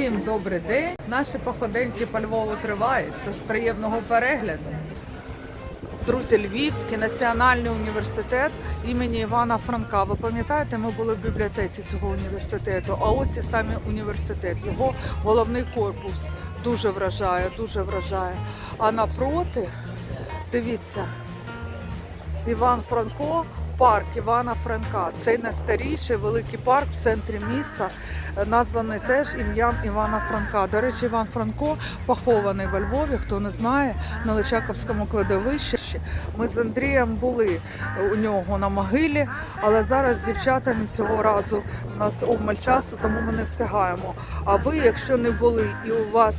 Всім добрий день. Наші походеньки по Львову тривають, тож приємного перегляду. Друзі, Львівський національний університет імені Івана Франка. Ви пам'ятаєте, ми були в бібліотеці цього університету. А ось і саме університет. Його головний корпус дуже вражає, дуже вражає. А напроти, дивіться, Іван Франко, парк Івана Франка. Цей найстаріший великий парк в центрі міста, е, названий теж ім'ям Івана Франка. До речі, Іван Франко похований во Львові, хто не знає, на Личаковському кладовищі. Ми з Андрієм були у нього на могилі, але зараз з дівчатами цього разу у нас обмаль часу, тому ми не встигаємо. А ви, якщо не були і у вас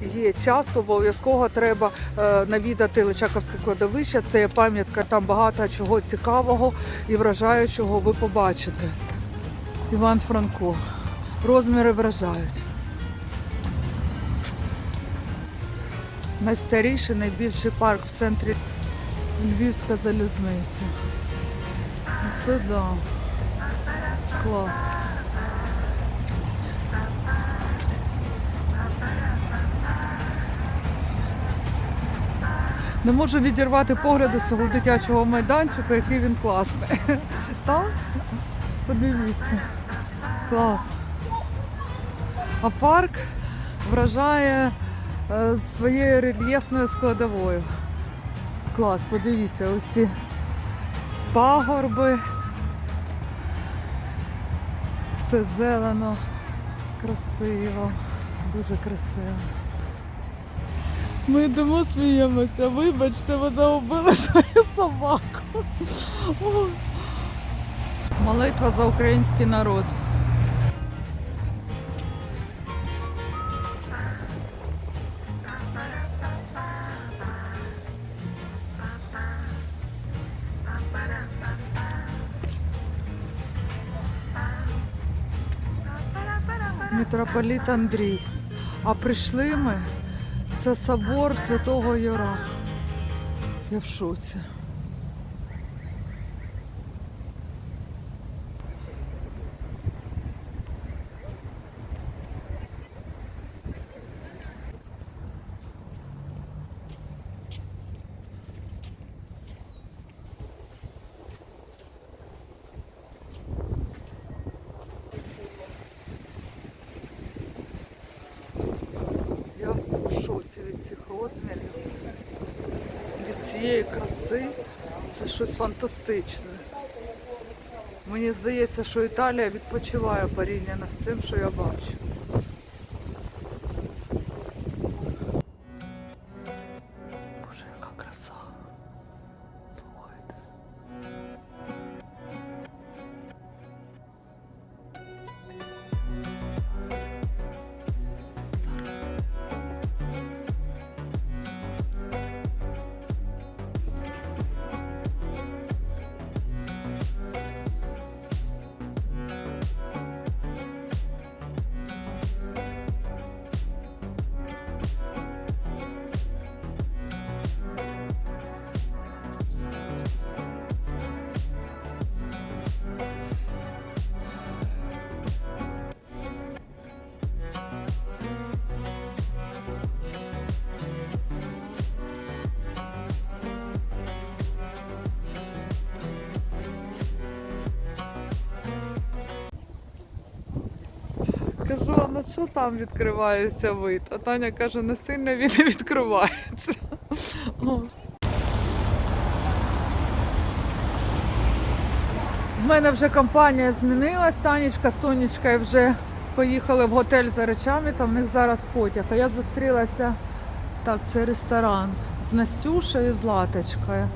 є час, то обов'язково треба е, навідати Личаковське кладовище. Це є пам'ятка, там багато чого цікавого і вражаючого ви побачите. Іван Франко. Розміри вражають. Найстаріший, найбільший парк в центрі Львівська залізниця. Це да. Клас. Не можу відірвати погляду цього дитячого майданчика, який він класний. Так? Подивіться. Клас. А парк вражає е, своєю рельєфною складовою. Клас, подивіться, оці пагорби. Все зелено, красиво, дуже красиво. Ми йдемо сміємося. Вибачте, ви загубили свою собаку. Молитва за український народ. Митрополіт Андрій. А прийшли ми. Це собор Святого Юра. Я в шоці. Я в шоці від цих розмірів, від цієї краси. Це щось фантастичне. Мені здається, що Італія відпочиває порівняно з цим, що я бачу. Що там відкривається вид? А Таня каже, не сильно він і відкривається. В мене вже компанія змінилась, Танечка, Сонечка і вже поїхали в готель за речами, там в них зараз потяг. А я зустрілася, так, це ресторан з Настюшею і з Латочкою.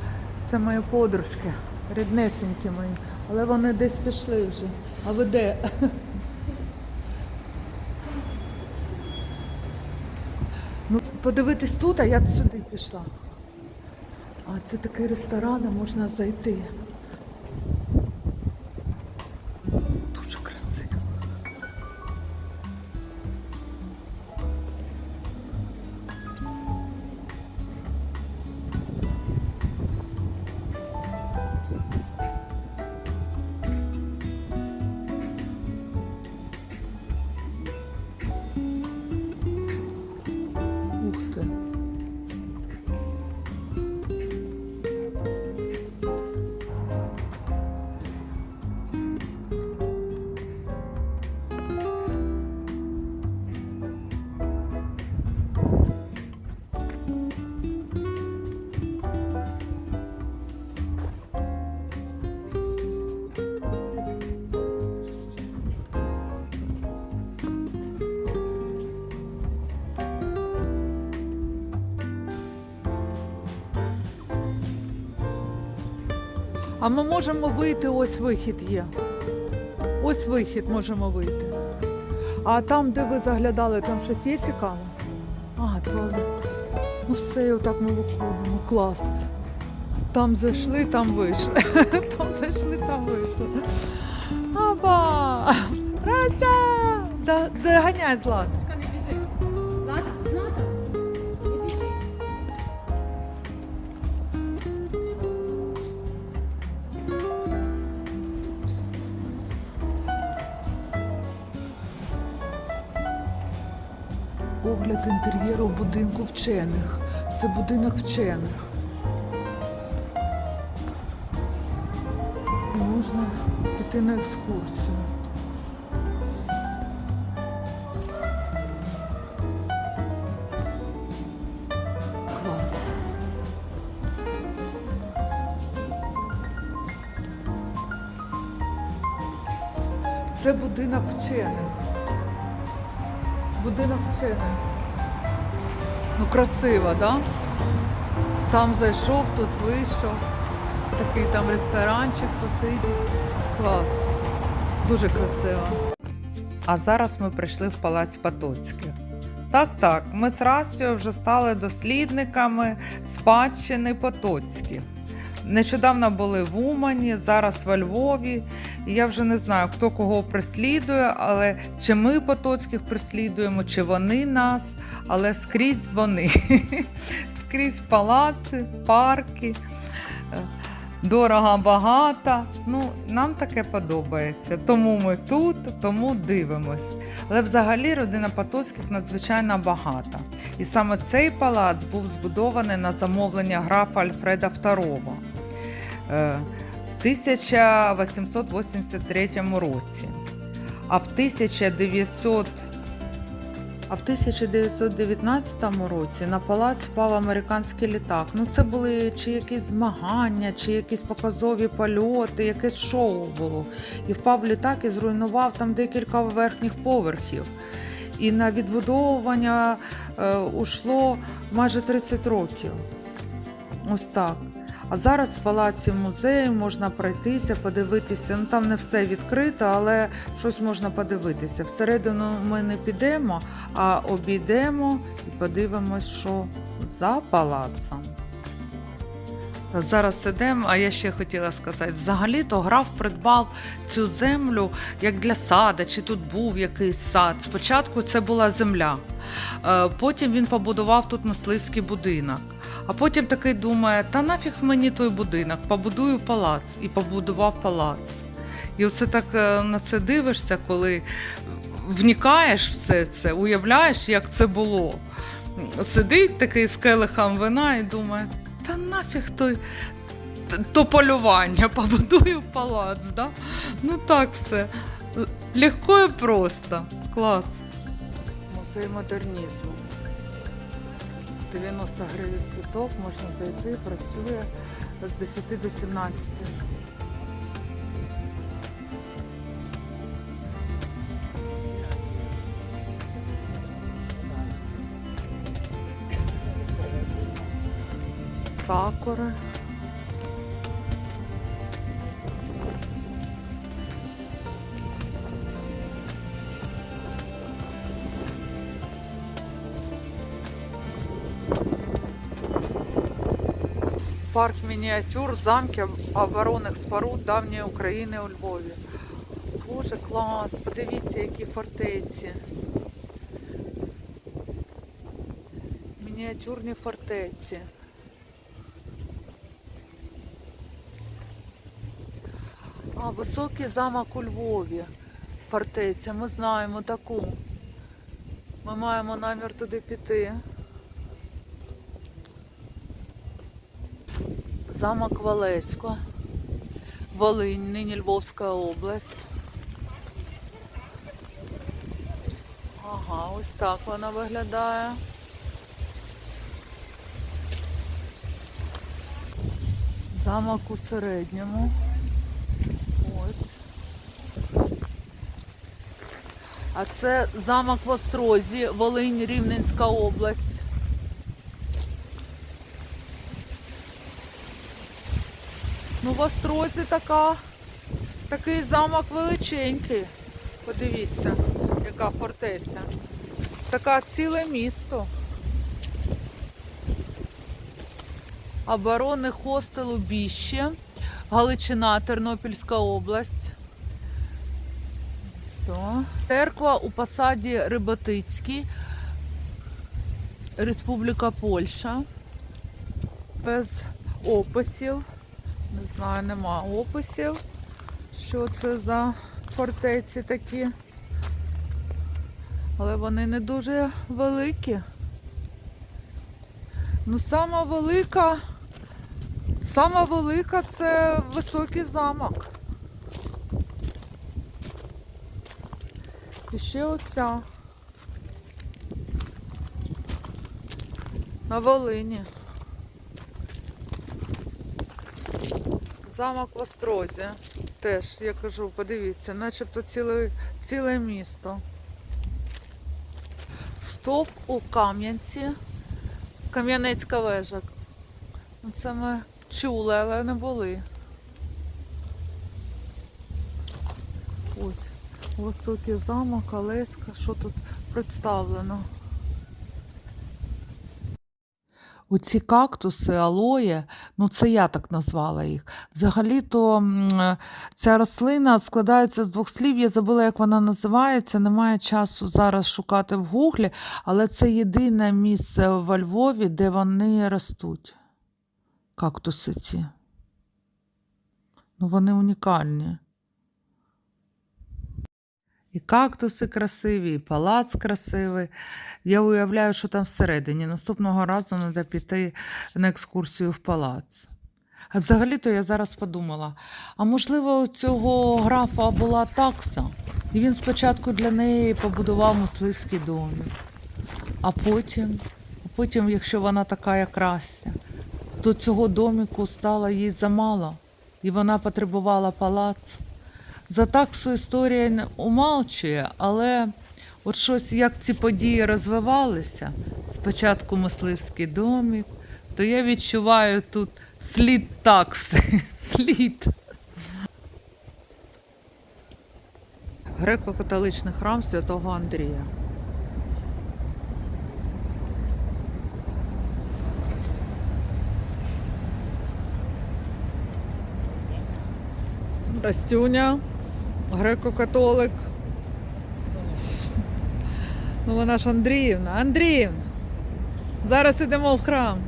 Це мої подружки, ріднесенькі мої. Але вони десь пішли вже. А ви де? Подивитись тут, а я сюди пішла. А це такий ресторан, а можна зайти. А ми можемо вийти, ось вихід є. Ось вихід можемо вийти. А там, де ви заглядали, там щось є цікаве? А, туалет. Ну все, отак ми виходимо. Клас. Там зайшли, там вийшли. Там зайшли, там вийшли. Аба! Растя! Доганяй, Злат. Огляд інтер'єру будинку вчених. Це будинок вчених. Можна піти на екскурсію. Це будинок вчених. Будинок вчених. Ну красиво, да? Там зайшов, тут вийшов. Такий там ресторанчик посидіть. Клас. Дуже красиво. А зараз ми прийшли в палац Потоцьких. Так, так, ми з Растю вже стали дослідниками спадщини Потоцьких. Нещодавно були в Умані, зараз во Львові. І я вже не знаю, хто кого прислідує, але чи ми Потоцьких прислідуємо, чи вони нас, але скрізь вони. скрізь палаци, парки. е, Дорого багато. Ну, нам таке подобається. Тому ми тут, тому дивимось. Але взагалі родина Потоцьких надзвичайно багата. І саме цей палац був збудований на замовлення графа Альфреда II 1883 році. А в 1900 а в 1919 році на палац впав американський літак. Ну це були чи якісь змагання, чи якісь показові польоти, якесь шоу було. І впав літак і зруйнував там декілька верхніх поверхів. І на відбудовування е, ушло майже 30 років. Ось так. А зараз в палаці музею можна пройтися, подивитися. Ну там не все відкрито, але щось можна подивитися. Всередину ми не підемо, а обійдемо і подивимось, що за палацом. Зараз сидимо, а я ще хотіла сказати: взагалі-то граф придбав цю землю як для сада, чи тут був якийсь сад. Спочатку це була земля, Е, потім він побудував тут мисливський будинок. А потім такий думає: та нафіг мені той будинок, побудую палац і побудував палац. І оце так е, на це дивишся, коли вникаєш в все це, уявляєш, як це було. Сидить такий з келихом вина і думає, та нафіг той. То полювання, побудую палац, да? Ну так все. Легко і просто. Клас. Музей модернізму. 90 гривень квиток, можна зайти, працює з 10 до 17. Сакури. Мініатюр замків оборонних споруд давньої України у Львові. Боже, клас! Подивіться, які фортеці. Мініатюрні фортеці. А, високий замок у Львові. Фортеця, ми знаємо таку. Ми маємо намір туди піти. Замок Валецько. Волинь, нині Львовська область. Ага, ось так вона виглядає. Замок у середньому. Ось. А це замок в Острозі, Волинь, Рівненська область. Ну, в Острозі така, такий замок величенький. Подивіться, яка фортеця. Така ціле місто. Оборонний хостел у Біще, Галичина, Тернопільська область. Церква у посаді Риботицький, Республіка Польща. Без описів. Не знаю, нема описів. Що це за фортеці такі. Але вони не дуже великі. Ну, сама велика, сама велика це високий замок. І ще оця. На Волині. Замок в Острозі. Теж, я кажу, подивіться, начебто ціле, ціле місто. Стоп у Кам'янці. Кам'янецька вежа. Це ми чули, але не були. Ось високий замок, Олецька. Що тут представлено? Оці кактуси, алоє, ну це я так назвала їх. Взагалі-то ця рослина складається з двох слів. Я забула, як вона називається. Немає часу зараз шукати в гуглі, але це єдине місце во Львові, де вони ростуть. Кактуси ці. Ну, вони унікальні. І кактуси красиві, і палац красивий. Я уявляю, що там всередині. Наступного разу треба піти на екскурсію в палац. А взагалі-то я зараз подумала: а можливо, у цього графа була такса, і він спочатку для неї побудував мисливський домик. А потім, а потім, якщо вона така як то цього доміку стало їй замало, і вона потребувала палац. За таксу історія не умалчує, але от щось, як ці події розвивалися, спочатку мисливський домик, то я відчуваю тут слід такси. Слід. Греко-католичний храм святого Андрія. Растюня, греко-католик. Ну, вона ж Андріївна. Андріївна. Зараз ідемо в храм.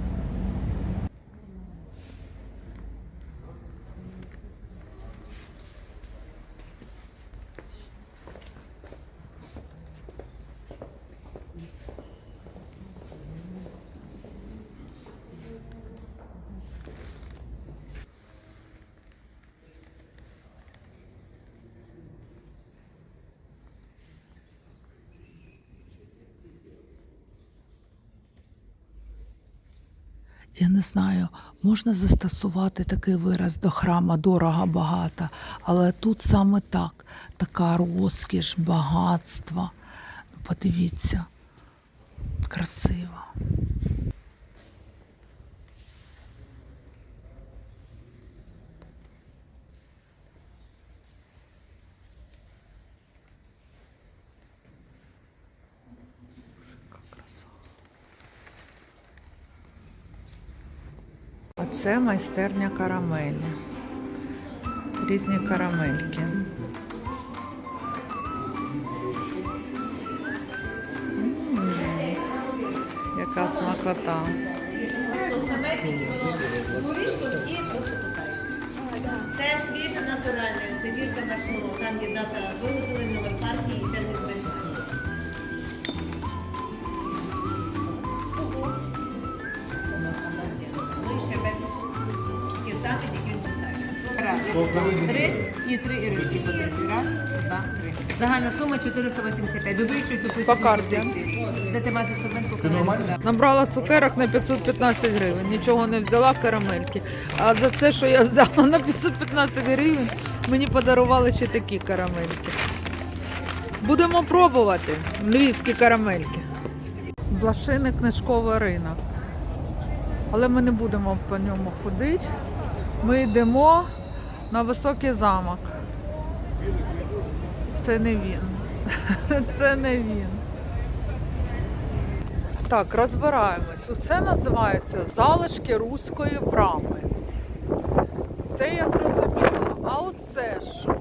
Я не знаю, можна застосувати такий вираз до храма дорого багато, але тут саме так, така розкіш, багатство. Подивіться, красиво. А це майстерня карамелі. Різні карамельки. Яка смакота. Це свіже натуральне, це вірка маршмеллоу. Там є дата виготовлення, номер партії і термін Три і три іриски потрібні. Раз, два, три. Загальна сума 485. Добрі щось описує. По карті. Ти маєш? Набрала цукерок на 515 гривень, нічого не взяла карамельки. А за це, що я взяла на 515 гривень, мені подарували ще такі карамельки. Будемо пробувати львівські карамельки. Блашиний книжковий ринок. Але ми не будемо по ньому ходити. Ми йдемо на високий замок. Це не він. Це не він. Так, розбираємось. Оце називається залишки руської брами. Це я зрозуміла. А оце що?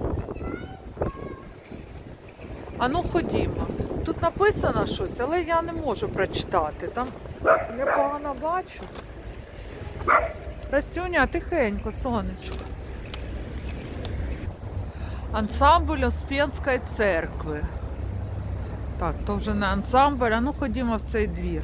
А ну ходімо. Тут написано щось, але я не можу прочитати. Там я погано бачу. Растюня, тихенько, сонечко. Ансамбль Успенської церкви. Так, то вже не ансамбль, а ну ходімо в цей двір.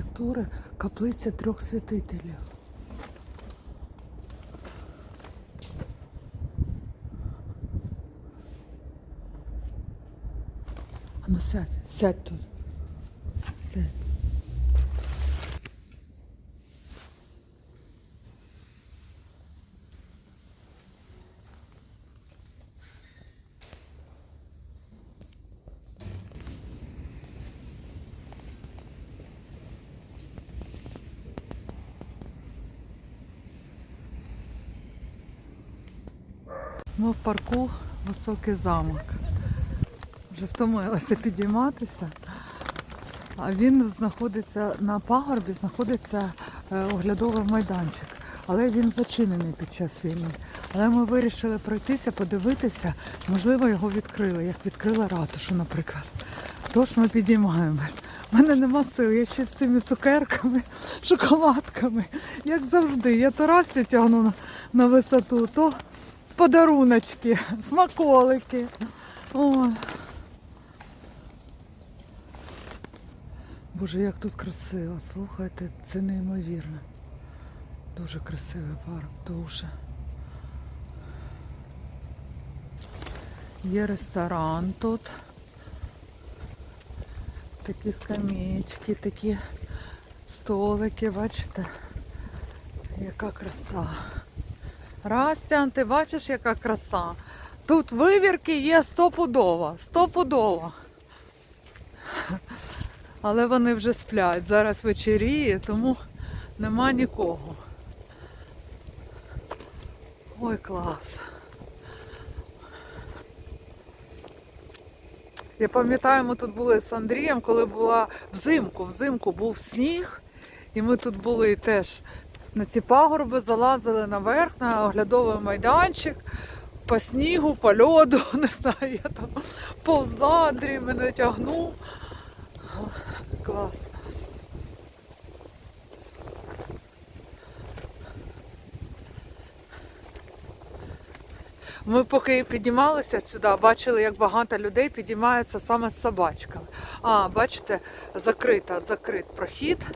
Архітектури каплиця трьох святителів. Ну сядь, сядь тут. Сядь. В парку Високий замок. Вже втомилася підійматися. А він знаходиться на пагорбі, знаходиться е, оглядовий майданчик. Але він зачинений під час війни. Але ми вирішили пройтися, подивитися, можливо, його відкрили, як відкрили ратушу, наприклад. Тож ми підіймаємось. У мене нема сил, я ще з цими цукерками, шоколадками. Як завжди. Я то Расті тягну на, на висоту, то подаруночки, смаколики. Ой. Боже, як тут красиво, слухайте, це неймовірно. Дуже красивий парк, дуже. Є ресторан тут. Такі скамеечки, такі столики, бачите? Яка краса. Растян, ти бачиш, яка краса. Тут вивірки є стопудово, стопудово. Але вони вже сплять. Зараз вечеріє, тому нема нікого. Ой, клас. Я пам'ятаю, ми тут були з Андрієм, коли була взимку. Взимку був сніг, і ми тут були теж на ці пагорби, залазили наверх на оглядовий майданчик по снігу, по льоду, не знаю, я там повзла, Андрій мене тягнув. Клас. Ми поки піднімалися сюди, бачили, як багато людей підіймаються саме з собачками. А, бачите, закрита, закрит прохід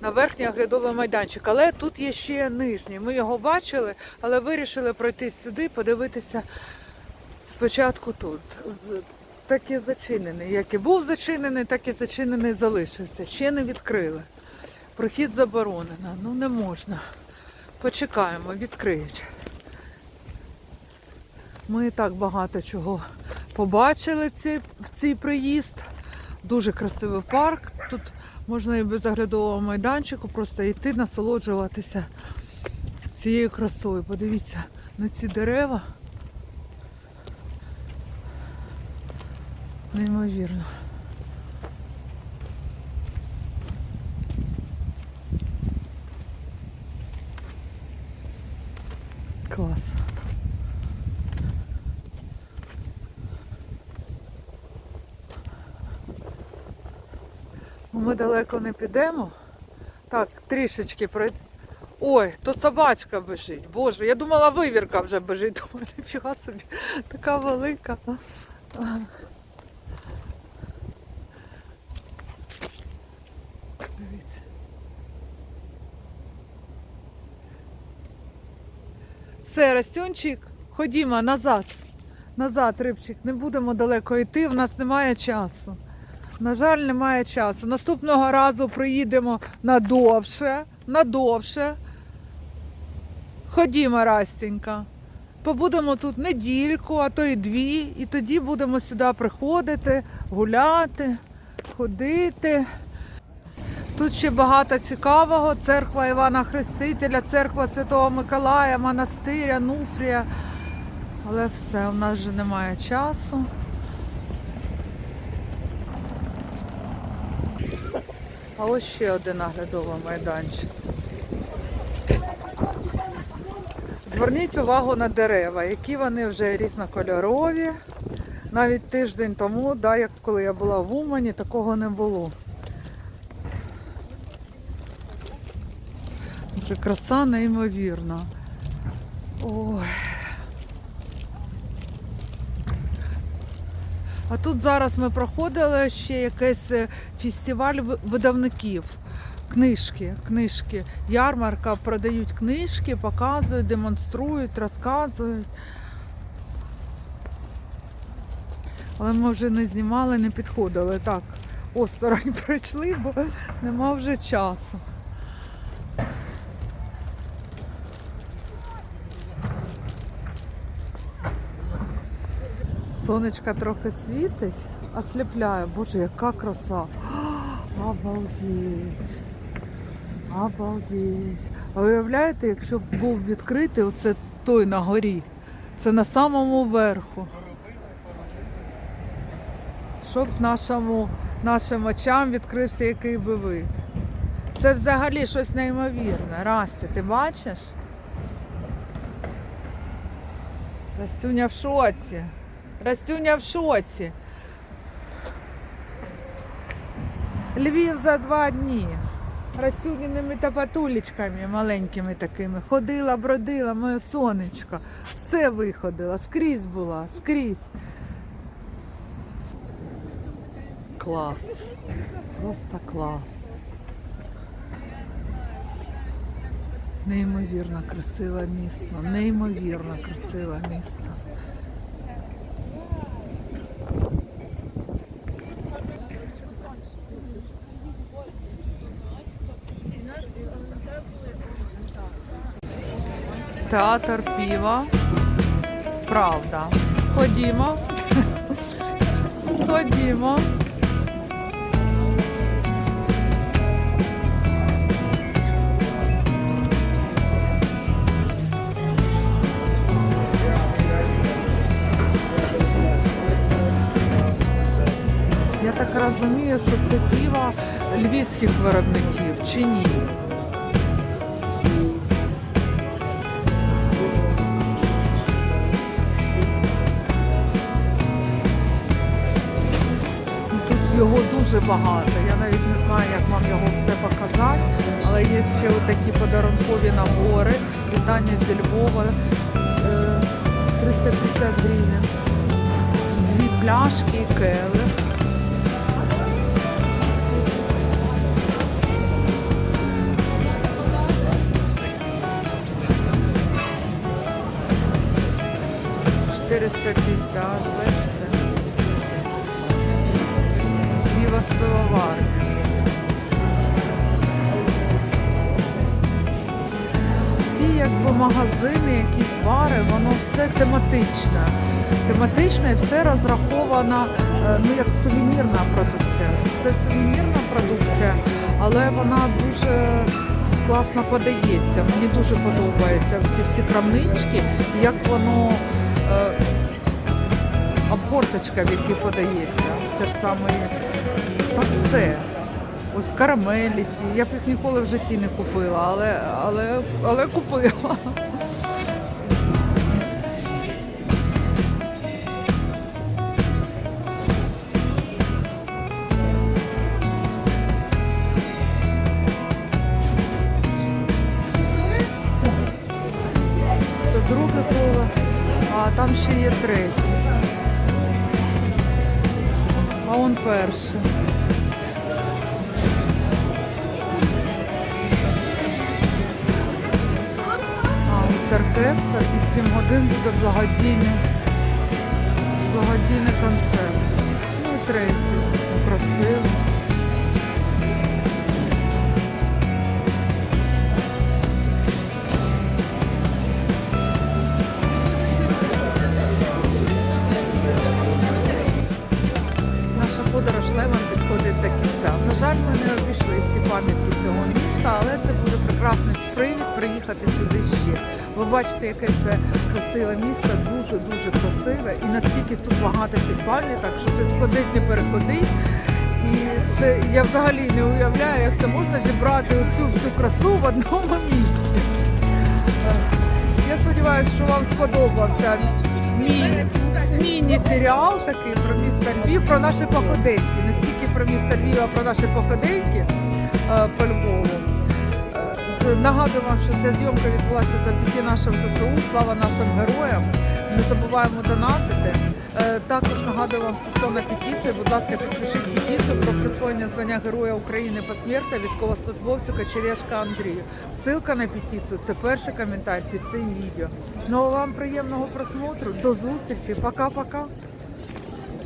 на верхній оглядовий майданчик. Але тут є ще нижній. Ми його бачили, але вирішили пройти сюди, подивитися спочатку тут. Так і зачинений. Як і був зачинений, так і зачинений залишився. Ще не відкрили. Прохід заборонено. Ну не можна. Почекаємо, відкриють. Ми і так багато чого побачили в цей приїзд. Дуже красивий парк. Тут можна і без оглядового майданчику просто йти, насолоджуватися цією красою. Подивіться на ці дерева. Неймовірно. Клас. Ну, Ми далеко не підемо. Так, трішечки пройти. Ой, тут собачка бежить. Боже, я думала, вивірка вже бежить. Думаю, нічого собі, така велика. Дивіться. Все, Растюнчик, ходімо назад. Назад, рибчик, не будемо далеко йти, в нас немає часу. На жаль, немає часу. Наступного разу приїдемо надовше, надовше. Ходімо, Растенька. Побудемо тут недільку, а то і дві, і тоді будемо сюди приходити, гуляти, ходити. Тут ще багато цікавого. Церква Івана Хрестителя, церква Святого Миколая, монастир, Ануфрія. Але все, у нас вже немає часу. А ось ще один наглядовий майданчик. Зверніть увагу на дерева, які вони вже різнокольорові. Навіть тиждень тому, да, як коли я була в Умані, такого не було. Вже краса неймовірна. Ой. А тут зараз ми проходили ще якийсь е, фестиваль видавників. Книжки, книжки, ярмарка, продають книжки, показують, демонструють, розказують. Але ми вже не знімали, не підходили. Так, осторонь пройшли, бо нема вже часу. Сонечка трохи світить, осліпляє. Боже, яка краса. Обалдеть. Обалдеть. А уявляєте, якщо б був відкритий оце той на горі, це на самому верху. Щоб нашому, нашим очам відкрився який би вид. Це взагалі щось неймовірне. Растя, ти бачиш? Растюня в шоці. Растюня в шоці. Львів за два дні. Растюніними тапатулечками маленькими такими. Ходила, бродила, моє сонечко. Все виходила, скрізь була, скрізь. Клас. Просто клас. Неймовірно красиве місто. Неймовірно красиве місто. Театр піва. Правда. Ходімо. Ходімо. Я так розумію, що це піво львівських виробників чи ні? Дуже багато. Я навіть не знаю, як вам його все показати. Але є ще такі подарункові набори. Вітання зі Львова. е, 350 гривень. Дві пляшки і келих. Чотириста п'ятдесят, магазини, якісь бари, воно все тематичне. Тематичне і все розраховано е, ну, як сувенірна продукція. Це сувенірна продукція, але вона дуже класно подається. Мені дуже подобаються ці всі крамнички, як воно е, обгорточка, в якій подається. Те ж саме та все. Ось карамелі ті. Я б їх ніколи в житті не купила, але, але, але купила. А там ще є третє. А он перше. А оркестр і в 7 годин буде благодійний, благодійний концерт. Ну і третій. Красиво. Бачите, яке це красиве місто, дуже-дуже красиве. І наскільки тут багато цих пам'яток, що тут ходить, не переходить. І це я взагалі не уявляю, як це можна зібрати оцю всю красу в одному місці. Я сподіваюся, що вам сподобався мій міні-серіал такий про місто Львів, про наші походеньки. Не стільки про місто Львів, а про наші походеньки е, по Львову. Нагадую вам, що ця зйомка відбулася завдяки нашим ЗСУ. Слава нашим героям. Не забуваємо донатити. Е, Також нагадую вам стосовно петиції. Будь ласка, підпишіть петицію про присвоєння звання Героя України посмертно військовослужбовцю Кочерєшка Андрію. Ссылка на петицію це перший коментар під цим відео. Ну а вам приємного просмотру. До зустрічі. Пока-пока.